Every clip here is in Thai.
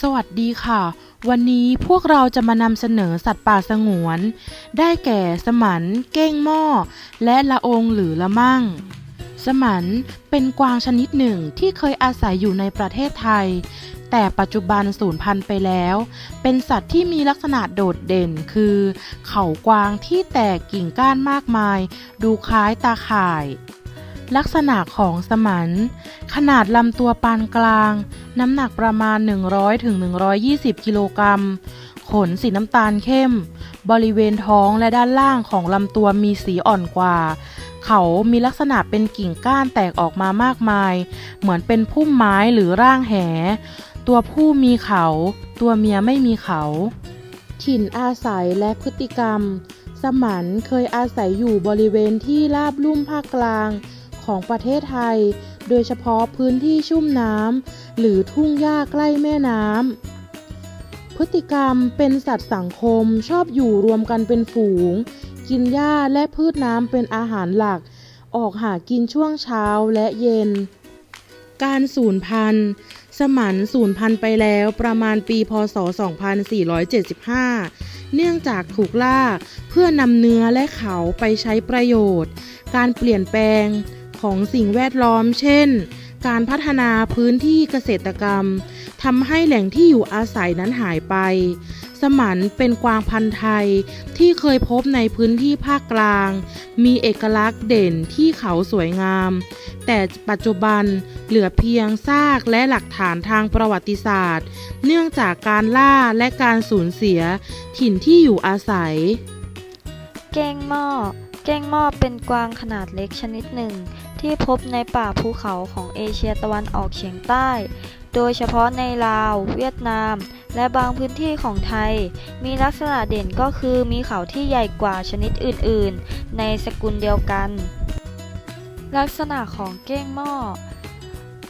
สวัสดีค่ะ วันนี้พวกเราจะมานำเสนอสัตว์ป่าสงวน ได้แก่สมัน เก้งหม้อ และละองหรือละมั่ง สมันเป็นกวางชนิดหนึ่งที่เคยอาศัยอยู่ในประเทศไทย แต่ปัจจุบันสูญพันธุ์ไปแล้ว เป็นสัตว์ที่มีลักษณะโดดเด่นคือ เขากวางที่แตกกิ่งก้านมากมาย ดูคล้ายตาข่าย ลักษณะของสมันขนาดลำตัวปานกลาง น้ำหนักประมาณ 100ถึง120 กิโลกรัม ขนสีน้ำตาลเข้ม บริเวณท้องและด้านล่างของลำตัวมีสีอ่อนกว่า เขามีลักษณะเป็นกิ่งก้านแตกออกมามากมาย เหมือนเป็นพุ่มไม้หรือร่างแห ตัวผู้มีเขา ตัวเมียไม่มีเขาถิ่นอาศัยและพฤติกรรม สมันเคยอาศัยอยู่บริเวณที่ราบลุ่มภาคกลาง ของประเทศไทย โดยเฉพาะพื้นที่ชุ่มน้ำหรือทุ่งหญ้าใกล้แม่น้ำ พฤติกรรมเป็นสัตว์สังคมชอบอยู่รวมกันเป็นฝูง กินหญ้าและพืชน้ำเป็นอาหารหลัก ออกหากินช่วงเช้าและเย็น การสูญพันธุ์ สมันสูญพันธุ์ไปแล้วประมาณปีพศ 2475เนื่องจากถูกล่าเพื่อนำเนื้อและเขาไปใช้ประโยชน์ การเปลี่ยนแปลง ของสิ่งแวดล้อม เช่น การพัฒนาพื้นที่เกษตรกรรมทำให้แหล่งที่อยู่อาศัยนั้นหายไป สมันเป็นกวางพันธุ์ไทยที่เคยพบในพื้นที่ภาคกลาง มีเอกลักษณ์เด่นที่เขาสวยงาม แต่ปัจจุบันเหลือเพียงซากและหลักฐานทางประวัติศาสตร์ เนื่องจากการล่าและการสูญเสียถิ่นที่อยู่อาศัย เก้งหม้อ เก้งหม้อเป็นกวางขนาดเล็กชนิดหนึ่ง ที่พบในป่าภูเขาของเอเชียตะวันออกเฉียงใต้ โดยเฉพาะในลาว เวียดนาม และบางพื้นที่ของไทย มีลักษณะเด่นก็คือมีเขาที่ใหญ่กว่าชนิดอื่นๆ ในสกุลเดียวกัน ลักษณะของเก้งหม้อ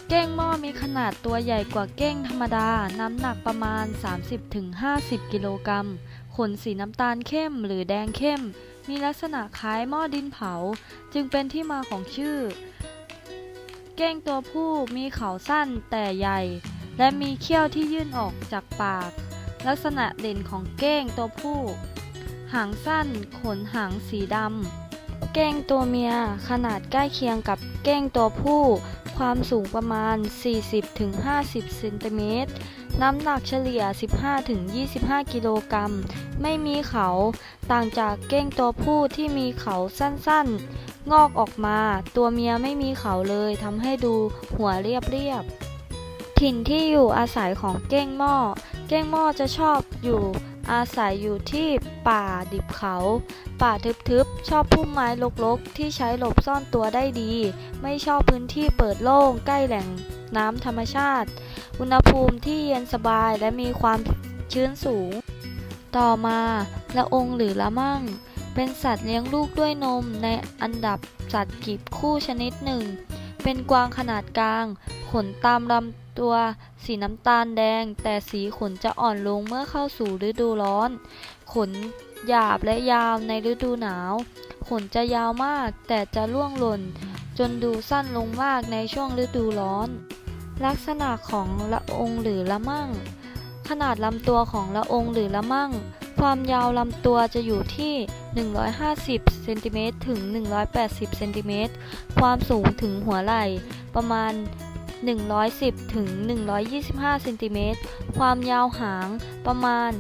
เก้งหม้อมีขนาดตัวใหญ่กว่าเก้งธรรมดา น้ำหนักประมาณ 30-50 กิโลกรัม ขนสีน้ำตาลเข้มหรือแดงเข้ม มีลักษณะคล้ายหม้อดินเผา จึงเป็นที่มาของชื่อ เก้งตัวผู้มีเขาสั้นแต่ใหญ่ และมีเขี้ยวที่ยื่นออกจากปาก ลักษณะเด่นของเก้งตัวผู้ หางสั้น ขนหางสีดำเก้งตัวเมียขนาดใกล้เคียงกับเก้งตัวผู้ ความสูงประมาณ 40-50 เซนติเมตร น้ำหนักเฉลี่ย 15-25 กิโลกรัม ไม่มีเขา ต่างจากเก้งตัวผู้ที่มีเขาสั้นๆ งอกออกมา ตัวเมียไม่มีเขาเลยทำให้ดูหัวเรียบๆ ถิ่นที่อยู่อาศัยของเก้งหม้อ เก้งหม้อจะชอบอยู่อาศัยอยู่ที่ป่าดิบเขา ป่าทึบๆ ชอบพุ่มไม้รกๆ ที่ใช้หลบซ่อนตัวได้ดี ไม่ชอบพื้นที่เปิดโล่งใกล้แหล่ง น้ำธรรมชาติ อุณหภูมิที่เย็นสบายและมีความชื้นสูง ต่อมาละองหรือละมั่ง เป็นสัตว์เลี้ยงลูกด้วยนมในอันดับสัตว์กีบคู่ชนิดหนึ่ง เป็นกวางขนาดกลาง ขนตามลำตัวสีน้ำตาลแดง แต่สีขนจะอ่อนลงเมื่อเข้าสู่ฤดูร้อน ขนหยาบและยาวในฤดูหนาว ขนจะยาวมากแต่จะร่วงหล่นจนดูสั้นลงมากในช่วงฤดูร้อน ลักษณะของละองหรือละมั่ง ขนาดลำตัวของละองหรือละมั่ง ความยาวลำตัวจะอยู่ที่ 150เซนติเมตรถึง 180เซนติเมตรความสูงถึงหัวไหล่ ประมาณ 110ถึง125เซนติเมตรความยาวหางประมาณ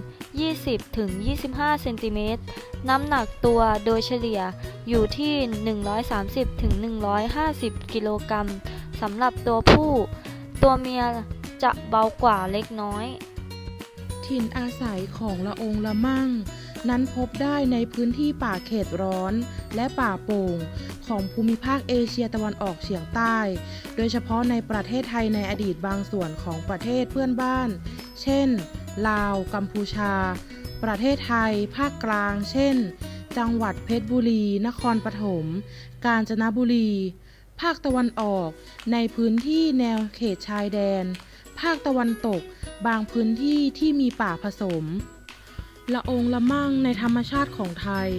20ถึง25เซนติเมตรน้ำหนักตัวโดยเฉลี่ยอยู่ที่ 130ถึง150 กิโลกรัมสำหรับตัวผู้ ตัวเมียจะเบากว่าเล็กน้อย ถิ่นอาศัยของละองละมั่ง นั้นพบได้ในพื้นที่ป่าเขตร้อนและป่าโป่ง ของภูมิภาคเอเชียตะวันออกเฉียงใต้ โดยเฉพาะในประเทศไทยในอดีตบางส่วนของประเทศเพื่อนบ้าน เช่น ลาว กัมพูชา ประเทศไทย ภาคกลาง เช่น จังหวัดเพชรบุรี นครปฐม กาญจนบุรี ภาคตะวันออก ในพื้นที่แนวเขตชายแดน ภาคตะวันตก บางพื้นที่ที่มีป่าผสม ละองละมั่งในธรรมชาติของไทย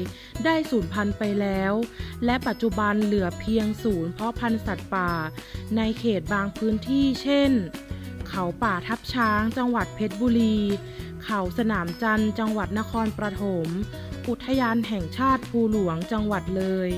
ได้สูญพันธุ์ไปแล้ว และปัจจุบันเหลือเพียงศูนย์เพาะพันธุ์สัตว์ป่า ในเขตบางพื้นที่เช่น เขาป่าทับช้างจังหวัดเพชรบุรี เขาสนามจันทร์จังหวัดนครปฐมอุทยานแห่งชาติภูหลวงจังหวัดเลย